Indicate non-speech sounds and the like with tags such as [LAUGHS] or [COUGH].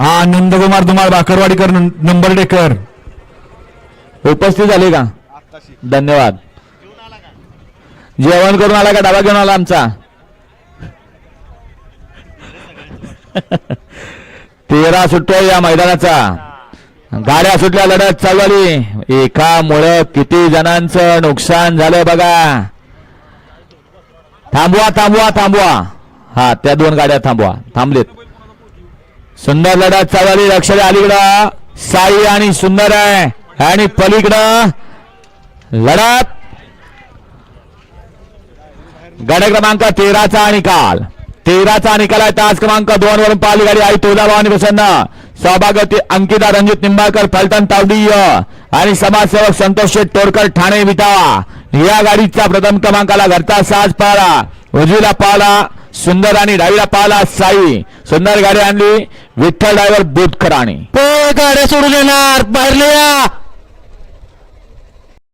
हा नंदकुमार धुमाळ बाकरवाडीकर नं- नंबर डेकर उपस्थित झाले का? धन्यवाद. जेवण करून आला का? डबा घेऊन आला आमचा? [LAUGHS] तेरा सुटतोय या मैदानाचा. गाड्या सुटल्या लढत चालू झाली एकामुळं किती जणांचं नुकसान झालं बघा. थांबवा थांबवा थांबवा. हा त्या दोन गाड्या थांबवा. थांबलेत. सुंदर लढा चालू झाली लक्ष द्या अलीकडं साई आणि सुंदर आहे. आणि पलीकडं लढत. गड क्रमांक तेराचा निकाल. तेराचा निकाल आहे. तास क्रमांक दोन वरून पाली गाडी आई तुळजाभवानी प्रसन्न. सहभागी अंकिता रणजित निंबाळकर फलटण तावडीय आणि समाजसेवक संतोष शेठ तोडकर ठाणे विटावा या गाडीचा प्रथम क्रमांकाला घरचा साज पाळा. उजवीला पाळा सुंदर आणि डावीला पाहला साई. सुंदर गाडी आणली. विठ्ठल ड्रायव्हर बोधकर आणि गाड्या सोडून येणार. बाहेर या